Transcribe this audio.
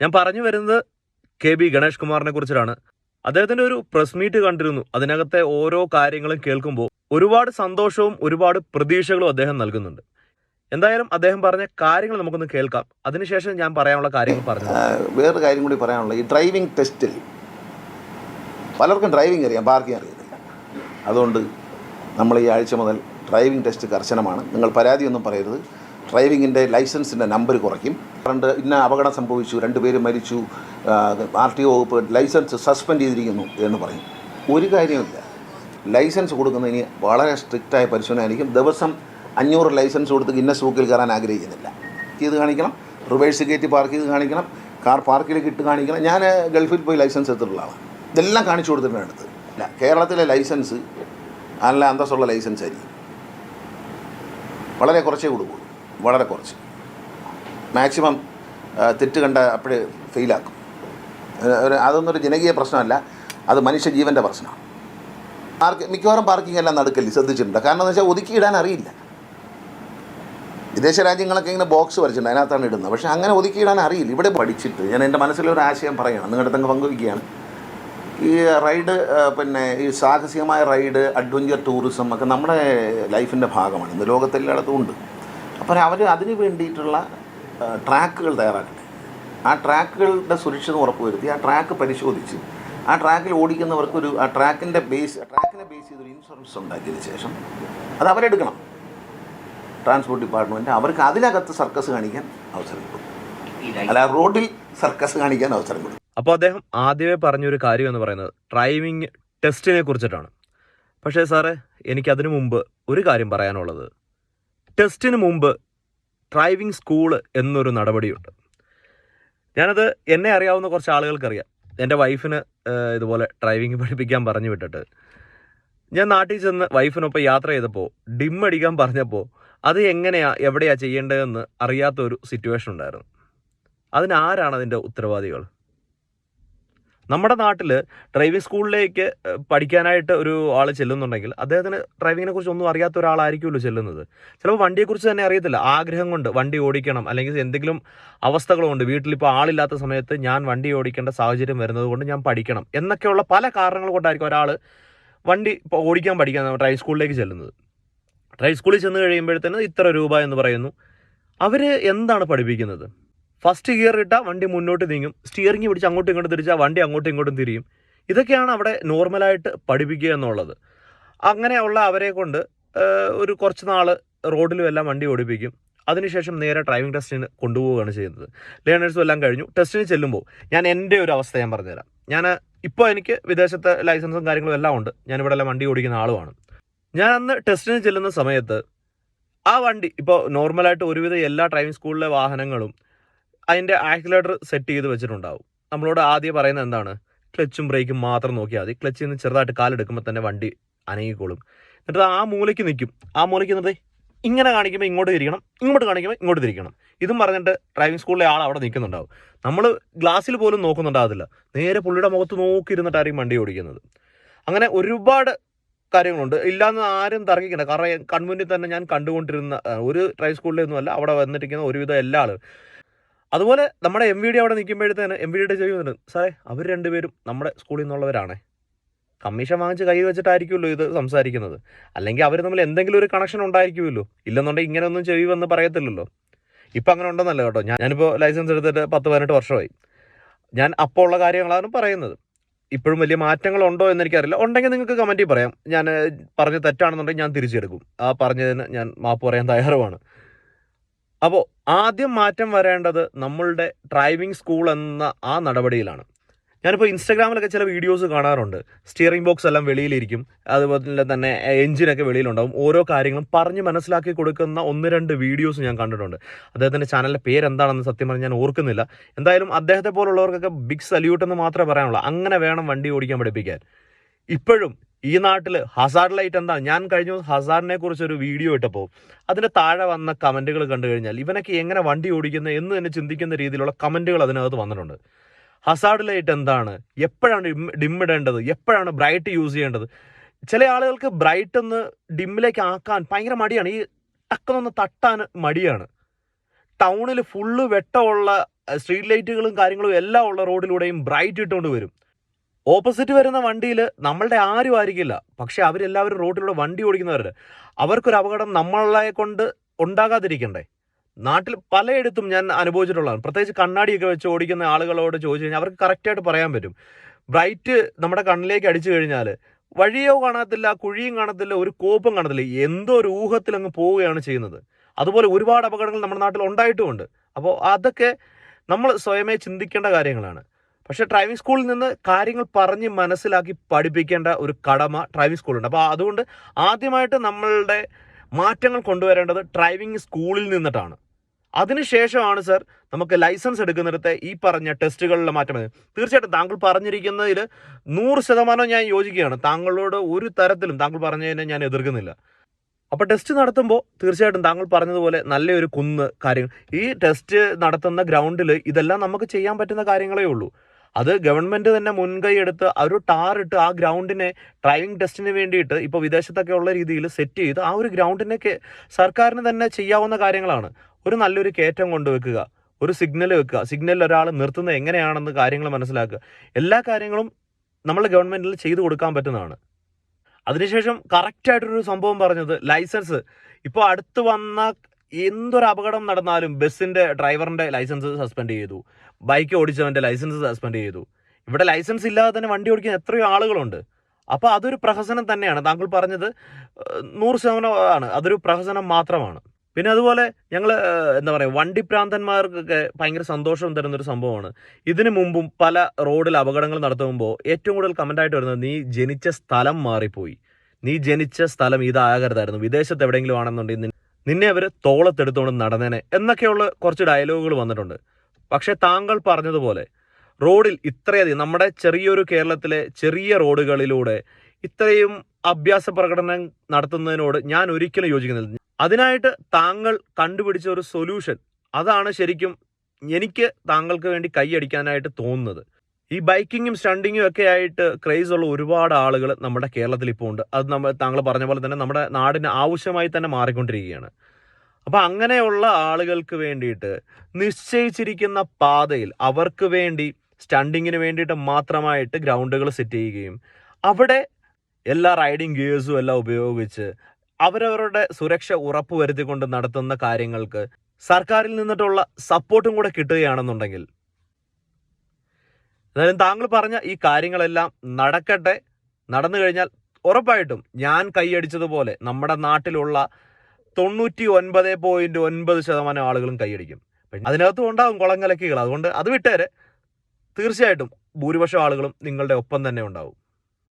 ഞാൻ പറഞ്ഞു വരുന്നത് കെ ബി ഗണേഷ് കുമാറിനെ കുറിച്ചിട്ടാണ്. അദ്ദേഹത്തിന്റെ ഒരു പ്രസ് മീറ്റ് കണ്ടിരുന്നു. അതിനകത്തെ ഓരോ കാര്യങ്ങളും കേൾക്കുമ്പോൾ ഒരുപാട് സന്തോഷവും ഒരുപാട് പ്രതീക്ഷകളും അദ്ദേഹം നൽകുന്നുണ്ട്. എന്തായാലും അദ്ദേഹം പറഞ്ഞ കാര്യങ്ങൾ നമുക്കൊന്ന് കേൾക്കാം. അതിനുശേഷം ഞാൻ പറയാനുള്ള കാര്യങ്ങൾ പറഞ്ഞു വേറൊരു കാര്യം കൂടി പറയാനുള്ള ഈ ഡ്രൈവിംഗ് ടെസ്റ്റിൽ പലർക്കും ഡ്രൈവിംഗ് അറിയാം പാർക്കിംഗ് അറിയത്തില്ല. അതുകൊണ്ട് നമ്മൾ ഈ ആഴ്ച മുതൽ ഡ്രൈവിംഗ് ടെസ്റ്റ് കർശനമാണ്. നിങ്ങൾ പരാതിയൊന്നും പറയരുത്. ഡ്രൈവിങ്ങിന്റെ ലൈസൻസിന്റെ നമ്പർ കുറയ്ക്കും. രണ്ട് ഇന്ന അപകടം സംഭവിച്ചു രണ്ടുപേര് മരിച്ചു ആർ ടി ഒ വകുപ്പ് ലൈസൻസ് സസ്പെൻഡ് ചെയ്തിരിക്കുന്നു എന്ന് പറയും. ഒരു കാര്യമില്ല ലൈസൻസ് കൊടുക്കുന്നതിന് വളരെ സ്ട്രിക്റ്റായ പരിശോധന ആയിരിക്കും ദിവസം അഞ്ഞൂറ് ലൈസൻസ് കൊടുത്ത് ഇന്ന സൂക്കിൽ കയറാൻ ആഗ്രഹിക്കുന്നില്ല. ഇത് കാണിക്കണം. റിവേഴ്സ് ഗേറ്റ് പാർക്ക് ചെയ്ത് കാണിക്കണം. കാർ പാർക്കിലേക്ക് ഇട്ട് കാണിക്കണം. ഞാൻ ഗൾഫിൽ പോയി ലൈസൻസ് എടുത്തിട്ടുള്ള ആളാണ്. ഇതെല്ലാം കാണിച്ചു കൊടുത്തിട്ടാണ് എടുത്തത് ഇല്ല കേരളത്തിലെ ലൈസൻസ് നല്ല അന്തസ്സുള്ള ലൈസൻസ് ആയിരിക്കും. വളരെ കുറച്ചേ കൊടുക്കുള്ളൂ. വളരെ കുറച്ച്. മാക്സിമം തെറ്റ് കണ്ട അപ്പോഴേ ഫെയിലാക്കും. ഒരു അതൊന്നും ഒരു ജനകീയ പ്രശ്നമല്ല. അത് മനുഷ്യജീവന്റെ പ്രശ്നമാണ്. പാർക്ക് മിക്കവാറും പാർക്കിംഗ് എല്ലാം നടക്കല്ലേ ശ്രദ്ധിച്ചിട്ടുണ്ട്. കാരണം എന്ന് വെച്ചാൽ ഒതുക്കിയിടാൻ അറിയില്ല. വിദേശ രാജ്യങ്ങളൊക്കെ ഇങ്ങനെ ബോക്സ് വരച്ചിട്ടുണ്ട് അതിനകത്താണ് ഇടുന്നത്. പക്ഷേ അങ്ങനെ ഒതുക്കിയിടാൻ അറിയില്ല. ഇവിടെ പഠിച്ചിട്ട് ഞാൻ എന്റെ മനസ്സിലൊരു ആശയം പറയണം. നിങ്ങളുടെ തങ്ങ് പങ്കുവയ്ക്കുകയാണ്. ഈ റൈഡ് പിന്നെ ഈ സാഹസികമായ റൈഡ് അഡ്വഞ്ചർ ടൂറിസം ഒക്കെ നമ്മുടെ ലൈഫിന്റെ ഭാഗമാണ്. ഇന്ന് ലോകത്തെല്ലായിടത്തും ഉണ്ട്. അപ്പോൾ അവർ അതിന് വേണ്ടിയിട്ടുള്ള ട്രാക്കുകൾ തയ്യാറാക്കട്ടെ. ആ ട്രാക്കുകളുടെ സുരക്ഷിതം ഉറപ്പുവരുത്തി ആ ട്രാക്ക് പരിശോധിച്ച് ആ ട്രാക്കിൽ ഓടിക്കുന്നവർക്ക് ഒരു ആ ട്രാക്കിന്റെ ബേസ് ട്രാക്കിനെ ബേസ് ചെയ്തൊരു ഇൻഷുറൻസ് ഉണ്ടാക്കിയതിന് ശേഷം അത് അവരെടുക്കണം. ട്രാൻസ്പോർട്ട് ഡിപ്പാർട്ട്മെന്റ് അവർക്ക് അതിനകത്ത് സർക്കസ് കാണിക്കാൻ അവസരം കൊടുക്കും. അല്ല റോഡിൽ സർക്കസ് കാണിക്കാൻ അവസരം കൊടുക്കും. അപ്പോൾ അദ്ദേഹം ആദ്യമേ പറഞ്ഞൊരു കാര്യം എന്ന് പറയുന്നത് ഡ്രൈവിംഗ് ടെസ്റ്റിനെ കുറിച്ചിട്ടാണ്. പക്ഷേ സാറേ എനിക്കതിനു മുമ്പ് ഒരു കാര്യം പറയാനുള്ളത്. ടെസ്റ്റിന് മുമ്പ് ഡ്രൈവിംഗ് സ്കൂൾ എന്നൊരു നടപടിയുണ്ട്. ഞാനത് എന്നെ അറിയാവുന്ന കുറച്ച് ആളുകൾക്കറിയാം. എന്റെ വൈഫിന് ഇതുപോലെ ഡ്രൈവിംഗ് പഠിപ്പിക്കാൻ പറഞ്ഞു വിട്ടിട്ട്. ഞാൻ നാട്ടിൽ ചെന്ന് വൈഫിനൊപ്പം യാത്ര ചെയ്തപ്പോൾ ഡിം അടിക്കാൻ പറഞ്ഞപ്പോൾ അത് എങ്ങനെയാ എവിടെയാണ് ചെയ്യേണ്ടതെന്ന് അറിയാത്ത ഒരു സിറ്റുവേഷൻ ഉണ്ടായിരുന്നു. അതിനാരാണ് അതിന്റെ ഉത്തരവാദികൾ? നമ്മുടെ നാട്ടിൽ ഡ്രൈവിംഗ് സ്കൂളിലേക്ക് പഠിക്കാനായിട്ട് ഒരു ആൾ ചെല്ലുന്നുണ്ടെങ്കിൽ അദ്ദേഹത്തിന് ഡ്രൈവിങ്ങിനെ കുറിച്ച് ഒന്നും അറിയാത്ത ഒരാളായിരിക്കുമല്ലോ ചെല്ലുന്നത്. ചിലപ്പോൾ വണ്ടിയെക്കുറിച്ച് തന്നെ അറിയത്തില്ല. ആഗ്രഹം കൊണ്ട് വണ്ടി ഓടിക്കണം അല്ലെങ്കിൽ എന്തെങ്കിലും അവസ്ഥകളുണ്ട്. വീട്ടിലിപ്പോൾ ആളില്ലാത്ത സമയത്ത് ഞാൻ വണ്ടി ഓടിക്കേണ്ട സാഹചര്യം വരുന്നത് കൊണ്ട് ഞാൻ പഠിക്കണം എന്നൊക്കെയുള്ള പല കാരണങ്ങൾ കൊണ്ടായിരിക്കും ഒരാൾ വണ്ടി ഓടിക്കാൻ പഠിക്കാൻ ഡ്രൈവിംഗ് സ്കൂളിലേക്ക് ചെല്ലുന്നത്. ഡ്രൈവിംഗ് സ്കൂളിൽ ചെന്ന് കഴിയുമ്പോഴത്തേന് ഇത്ര രൂപ എന്ന് പറയുന്നു. അവർ എന്താണ് പഠിപ്പിക്കുന്നത്? ഫസ്റ്റ് ഗിയർ ഇട്ടാൽ വണ്ടി മുന്നോട്ട് നീങ്ങും. സ്റ്റിയറിംഗ് പിടിച്ച് അങ്ങോട്ടും ഇങ്ങോട്ടും തിരിച്ചാൽ വണ്ടി അങ്ങോട്ടും ഇങ്ങോട്ടും തിരിയും. ഇതൊക്കെയാണ് അവിടെ നോർമലായിട്ട് പഠിപ്പിക്കുക എന്നുള്ളത്. അങ്ങനെയുള്ള അവരെ കൊണ്ട് ഒരു കുറച്ച് നാൾ റോഡിലും എല്ലാം വണ്ടി ഓടിപ്പിക്കും. അതിനുശേഷം നേരെ ഡ്രൈവിംഗ് ടെസ്റ്റിന് കൊണ്ടുപോവുകയാണ് ചെയ്യുന്നത്. ലേണേഴ്സും എല്ലാം കഴിഞ്ഞു. ടെസ്റ്റിന് ചെല്ലുമ്പോൾ ഞാൻ എന്റെ ഒരു അവസ്ഥ ഞാൻ പറഞ്ഞുതരാം. ഞാൻ ഇപ്പോൾ എനിക്ക് വിദേശത്തെ ലൈസൻസും കാര്യങ്ങളും എല്ലാം ഉണ്ട്. ഞാനിവിടെ എല്ലാം വണ്ടി ഓടിക്കുന്ന ആളുമാണ്. ഞാൻ അന്ന് ടെസ്റ്റിന് ചെല്ലുന്ന സമയത്ത് ആ വണ്ടി ഇപ്പോൾ നോർമലായിട്ട് ഒരുവിധം എല്ലാ ഡ്രൈവിംഗ് സ്കൂളിലെ വാഹനങ്ങളും അതിന്റെ ആക്സിലേറ്റർ സെറ്റ് ചെയ്ത് വെച്ചിട്ടുണ്ടാവും. നമ്മളോട് ആദ്യം പറയുന്നത് എന്താണ്? ക്ലച്ചും ബ്രേക്കും മാത്രം നോക്കിയാൽ മതി. ക്ലച്ചിൽ നിന്ന് ചെറുതായിട്ട് കാലെടുക്കുമ്പോൾ തന്നെ വണ്ടി അനങ്ങിക്കോളും. എന്നിട്ട് ആ മൂലയ്ക്ക് നിൽക്കും. ആ മൂലയ്ക്ക് നിന്നിട്ട് ഇങ്ങനെ കാണിക്കുമ്പോൾ ഇങ്ങോട്ട് തിരിക്കണം ഇങ്ങോട്ട് കാണിക്കുമ്പോൾ ഇങ്ങോട്ട് തിരിക്കണം. ഇതും പറഞ്ഞിട്ട് ഡ്രൈവിംഗ് സ്കൂളിലെ ആൾ അവിടെ നിൽക്കുന്നുണ്ടാവും. നമ്മൾ ഗ്ലാസ്സിൽ പോലും നോക്കുന്നുണ്ടാകത്തില്ല. നേരെ പുള്ളിയുടെ മുഖത്ത് നോക്കിയിരുന്നിട്ടായിരിക്കും വണ്ടി ഓടിക്കുന്നത്. അങ്ങനെ ഒരുപാട് കാര്യങ്ങളുണ്ട്. ഇല്ലാന്ന് ആരും തർക്കിക്കണ്ട. കാരണം കൺമുന്നിൽ തന്നെ ഞാൻ കണ്ടുകൊണ്ടിരുന്ന ഒരു ഡ്രൈവ് സ്കൂളിലൊന്നും അല്ല. അവിടെ വന്നിട്ടിരിക്കുന്ന ഒരുവിധം എല്ലാ ആളും അതുപോലെ നമ്മുടെ എം വി ഡി അവിടെ നിൽക്കുമ്പോഴത്തേന് എം വി ഡിയുടെ ചോദിക്കുന്നുണ്ട് സാറേ അവർ രണ്ടുപേരും നമ്മുടെ സ്കൂളിൽ നിന്നുള്ളവരാണ്. കമ്മീഷൻ വാങ്ങിച്ച് കൈ വെച്ചിട്ടായിരിക്കുമല്ലോ ഇത് സംസാരിക്കുന്നത്. അല്ലെങ്കിൽ അവർ തമ്മിൽ എന്തെങ്കിലും ഒരു കണക്ഷൻ ഉണ്ടായിരിക്കുമല്ലോ. ഇല്ലെന്നുണ്ടെങ്കിൽ ഇങ്ങനെയൊന്നും വന്ന് പറയത്തില്ലല്ലോ. ഇപ്പം അങ്ങനെ ഉണ്ടെന്നല്ല കേട്ടോ. ഞാനിപ്പോൾ ലൈസൻസ് എടുത്തിട്ട് പത്ത് പതിനെട്ട് വർഷമായി. ഞാൻ അപ്പോൾ ഉള്ള കാര്യങ്ങളാണ് പറയുന്നത്. ഇപ്പോഴും വലിയ മാറ്റങ്ങളുണ്ടോ എന്ന് എനിക്കറിയില്ല. ഉണ്ടെങ്കിൽ നിങ്ങൾക്ക് കമന്റിൽ പറയാം. ഞാൻ പറഞ്ഞ് തെറ്റാണെന്നുണ്ടെങ്കിൽ ഞാൻ തിരിച്ചെടുക്കും. ആ പറഞ്ഞതിന് ഞാൻ മാപ്പ് പറയാൻ തയ്യാറുമാണ്. അപ്പോൾ ആദ്യം മാറ്റം വരേണ്ടത് നമ്മളുടെ ഡ്രൈവിംഗ് സ്കൂൾ എന്ന ആ നടപടിയിലാണ്. ഞാനിപ്പോൾ ഇൻസ്റ്റാഗ്രാമിലൊക്കെ ചില വീഡിയോസ് കാണാറുണ്ട്. സ്റ്റിയറിംഗ് ബോക്സ് എല്ലാം വെളിയിലിരിക്കും. അതുപോലെ തന്നെ എഞ്ചിനൊക്കെ വെളിയിലുണ്ടാവും. ഓരോ കാര്യങ്ങളും പറഞ്ഞ് മനസ്സിലാക്കി കൊടുക്കുന്ന ഒന്ന് രണ്ട് വീഡിയോസ് ഞാൻ കണ്ടിട്ടുണ്ട്. അദ്ദേഹത്തിന്റെ ചാനലിന്റെ പേരെന്താണെന്ന് സത്യം പറഞ്ഞാൽ ഞാൻ ഓർക്കുന്നില്ല. എന്തായാലും അദ്ദേഹത്തെ പോലുള്ളവർക്കൊക്കെ ബിഗ് സല്യൂട്ട് എന്ന് മാത്രമേ പറയാനുള്ളൂ. അങ്ങനെ വേണം വണ്ടി ഓടിക്കാൻ പഠിപ്പിക്കാൻ. ഇപ്പോഴും ഈ നാട്ടിൽ ഹസാർഡ് ലൈറ്റ് എന്താ? ഞാൻ കഴിഞ്ഞ ദിവസം ഹസാറിനെ കുറിച്ച് ഒരു വീഡിയോ ഇട്ടപ്പോൾ അതിന് താഴെ വന്ന കമന്റുകൾ കണ്ടു കഴിഞ്ഞാൽ ഇവനൊക്കെ എങ്ങനെ വണ്ടി ഓടിക്കുന്നത് എന്ന് തന്നെ ചിന്തിക്കുന്ന രീതിയിലുള്ള കമന്റുകൾ അതിനകത്ത് വന്നിട്ടുണ്ട്. ഹസാർഡ് ലൈറ്റ് എന്താണ്? എപ്പോഴാണ് ഡിം ഇടേണ്ടത്? എപ്പോഴാണ് ബ്രൈറ്റ് യൂസ് ചെയ്യേണ്ടത്? ചില ആളുകൾക്ക് ബ്രൈറ്റ് ഒന്ന് ഡിമ്മിലേക്ക് ആക്കാൻ ഭയങ്കര മടിയാണ്. ഈ ടക്കെന്നൊന്ന് തട്ടാൻ മടിയാണ്. ടൗണിൽ ഫുള്ള് വെട്ടമുള്ള സ്ട്രീറ്റ് ലൈറ്റുകളും കാര്യങ്ങളും എല്ലാം ഉള്ള റോഡിലൂടെയും ബ്രൈറ്റ് ഇട്ടുകൊണ്ട് വരും. ഓപ്പോസിറ്റ് വരുന്ന വണ്ടിയിൽ നമ്മളുടെ ആരും ആയിരിക്കില്ല. പക്ഷെ അവരെല്ലാവരും റോഡിലൂടെ വണ്ടി ഓടിക്കുന്നവരുടെ അവർക്കൊരു അപകടം നമ്മളെ കൊണ്ട് ഉണ്ടാകാതിരിക്കണ്ടേ. നാട്ടിൽ പലയിടത്തും ഞാൻ അനുഭവിച്ചിട്ടുള്ളതാണ്. പ്രത്യേകിച്ച് കണ്ണാടിയൊക്കെ വെച്ച് ഓടിക്കുന്ന ആളുകളോട് ചോദിച്ചു കഴിഞ്ഞാൽ അവർക്ക് കറക്റ്റായിട്ട് പറയാൻ പറ്റും. ബ്രൈറ്റ് നമ്മുടെ കണ്ണിലേക്ക് അടിച്ചു കഴിഞ്ഞാൽ വഴിയോ കാണത്തില്ല കുഴിയും കാണത്തില്ല ഒരു കോപ്പും കാണത്തില്ല. എന്തോ ഒരു ഊഹത്തിൽ അങ്ങ് പോവുകയാണ് ചെയ്യുന്നത്. അതുപോലെ ഒരുപാട് അപകടങ്ങൾ നമ്മുടെ നാട്ടിൽ ഉണ്ടായിട്ടുമുണ്ട്. അപ്പോൾ അതൊക്കെ നമ്മൾ സ്വയമേ ചിന്തിക്കേണ്ട കാര്യങ്ങളാണ്. പക്ഷേ ഡ്രൈവിംഗ് സ്കൂളിൽ നിന്ന് കാര്യങ്ങൾ പറഞ്ഞ് മനസ്സിലാക്കി പഠിപ്പിക്കേണ്ട ഒരു കടമ ഡ്രൈവിംഗ് സ്കൂളുണ്ട് അപ്പോൾ അതുകൊണ്ട് ആദ്യമായിട്ട് നമ്മളുടെ മാറ്റങ്ങൾ കൊണ്ടുവരേണ്ടത് ഡ്രൈവിംഗ് സ്കൂളിൽ നിന്നിട്ടാണ്. അതിനുശേഷമാണ് സർ നമുക്ക് ലൈസൻസ് എടുക്കുന്നിടത്ത് ഈ പറഞ്ഞ ടെസ്റ്റുകളിലെ മാറ്റം. തീർച്ചയായിട്ടും താങ്കൾ പറഞ്ഞിരിക്കുന്നതിൽ നൂറ് ശതമാനം ഞാൻ യോജിക്കുകയാണ്. താങ്കളോട് ഒരു തരത്തിലും താങ്കൾ പറഞ്ഞതിനെ ഞാൻ എതിർക്കുന്നില്ല. അപ്പോൾ ടെസ്റ്റ് നടത്തുമ്പോൾ തീർച്ചയായിട്ടും താങ്കൾ പറഞ്ഞതുപോലെ നല്ലൊരു കുന്ന് കാര്യങ്ങൾ. ഈ ടെസ്റ്റ് നടത്തുന്ന ഗ്രൗണ്ടിൽ ഇതെല്ലാം നമുക്ക് ചെയ്യാൻ പറ്റുന്ന കാര്യങ്ങളേ ഉള്ളൂ. അത് ഗവൺമെന്റ് തന്നെ മുൻകൈ എടുത്ത് ഒരു ടാർ ഇട്ട് ആ ഗ്രൗണ്ടിനെ ഡ്രൈവിംഗ് ടെസ്റ്റിന് വേണ്ടിയിട്ട് ഇപ്പോൾ വിദേശത്തൊക്കെ ഉള്ള രീതിയിൽ സെറ്റ് ചെയ്ത് ആ ഒരു ഗ്രൗണ്ടിനെ സർക്കാരിന് തന്നെ ചെയ്യാവുന്ന കാര്യങ്ങളാണ്. ഒരു നല്ലൊരു കയറ്റം കൊണ്ടുവെക്കുക. ഒരു സിഗ്നൽ വെക്കുക. സിഗ്നലിൽ ഒരാൾ നിർത്തുന്നത് എങ്ങനെയാണെന്ന് കാര്യങ്ങൾ മനസ്സിലാക്കുക. എല്ലാ കാര്യങ്ങളും നമ്മൾ ഗവൺമെന്റിൽ ചെയ്തു കൊടുക്കാൻ പറ്റുന്നതാണ്. അതിനുശേഷം കറക്റ്റായിട്ടൊരു സംഭവം പറഞ്ഞത് ലൈസൻസ്. ഇപ്പോൾ അടുത്ത് വന്ന എന്തൊരു അപകടം നടന്നാലും ബസ്സിന്റെ ഡ്രൈവറിന്റെ ലൈസൻസ് സസ്പെൻഡ് ചെയ്തു. ബൈക്ക് ഓടിച്ചവന്റെ ലൈസൻസ് സസ്പെൻഡ് ചെയ്തു. ഇവിടെ ലൈസൻസ് ഇല്ലാതെ തന്നെ വണ്ടി ഓടിക്കുന്ന എത്രയോ ആളുകളുണ്ട്. അപ്പോൾ അതൊരു പ്രഹസനം തന്നെയാണ്. താങ്കൾ പറഞ്ഞത് നൂറ് ശതമാനമാണ് അതൊരു പ്രഹസനം മാത്രമാണ്. പിന്നെ അതുപോലെ ഞങ്ങൾ എന്താ പറയുക വണ്ടി പ്രാന്തന്മാർക്കൊക്കെ ഭയങ്കര സന്തോഷം തരുന്ന ഒരു സംഭവമാണ്. ഇതിനു മുമ്പും പല റോഡിൽ അപകടങ്ങൾ നടത്തുമ്പോൾ ഏറ്റവും കൂടുതൽ കമന്റായിട്ട് വരുന്നത് നീ ജനിച്ച സ്ഥലം മാറിപ്പോയി. നീ ജനിച്ച സ്ഥലം ഇതാകരുതായിരുന്നു. വിദേശത്ത് എവിടെയെങ്കിലും ആണെന്നുണ്ടെങ്കിൽ നിന്നെ അവർ തോളത്തെടുത്തുകൊണ്ട് നടന്നേനെ എന്നൊക്കെയുള്ള കുറച്ച് ഡയലോഗുകൾ വന്നിട്ടുണ്ട്. പക്ഷേ താങ്കൾ പറഞ്ഞതുപോലെ റോഡിൽ ഇത്രയധികം നമ്മുടെ ചെറിയൊരു കേരളത്തിലെ ചെറിയ റോഡുകളിലൂടെ ഇത്രയും അഭ്യാസ പ്രകടനം നടത്തുന്നതിനോട് ഞാൻ ഒരിക്കലും യോജിക്കുന്നില്ല. അതിനായിട്ട് താങ്കൾ കണ്ടുപിടിച്ച ഒരു സൊല്യൂഷൻ അതാണ് ശരിക്കും എനിക്ക് താങ്കൾക്ക് വേണ്ടി കൈയടിക്കാനായിട്ട് തോന്നുന്നത്. ഈ ബൈക്കിങ്ങും സ്റ്റണ്ടിങ്ങും ഒക്കെ ആയിട്ട് ക്രേസ് ഉള്ള ഒരുപാട് ആളുകൾ നമ്മുടെ കേരളത്തിൽ ഇപ്പോൾ ഉണ്ട്. അത് നമ്മൾ താങ്കൾ പറഞ്ഞ പോലെ തന്നെ നമ്മുടെ നാടിന് ആവശ്യമായി തന്നെ മാറിക്കൊണ്ടിരിക്കുകയാണ്. അപ്പോൾ അങ്ങനെയുള്ള ആളുകൾക്ക് വേണ്ടിയിട്ട് നിശ്ചയിച്ചിരിക്കുന്ന പാതയിൽ അവർക്ക് വേണ്ടി സ്റ്റണ്ടിങ്ങിന് വേണ്ടിയിട്ട് മാത്രമായിട്ട് ഗ്രൗണ്ടുകൾ സെറ്റ് ചെയ്യുകയും അവിടെ എല്ലാ റൈഡിങ് ഗിയേഴ്സും എല്ലാം ഉപയോഗിച്ച് അവരവരുടെ സുരക്ഷ ഉറപ്പുവരുത്തിക്കൊണ്ട് നടത്തുന്ന കാര്യങ്ങൾക്ക് സർക്കാരിൽ നിന്നിട്ടുള്ള സപ്പോർട്ടും കൂടെ കിട്ടുകയാണെന്നുണ്ടെങ്കിൽ എന്തായാലും താങ്കൾ പറഞ്ഞ ഈ കാര്യങ്ങളെല്ലാം നടക്കട്ടെ. നടന്നു കഴിഞ്ഞാൽ ഉറപ്പായിട്ടും ഞാൻ കൈയടിച്ചതുപോലെ നമ്മുടെ നാട്ടിലുള്ള തൊണ്ണൂറ്റി ഒൻപത് പോയിന്റ് ഒൻപത് ശതമാനം ആളുകളും കൈയടിക്കും. അതിനകത്തും ഉണ്ടാകും കുളങ്ങലക്കികൾ. അതുകൊണ്ട് അത് വിട്ടേരെ. തീർച്ചയായിട്ടും ഭൂരിപക്ഷം ആളുകളും നിങ്ങളുടെ ഒപ്പം തന്നെ ഉണ്ടാവും.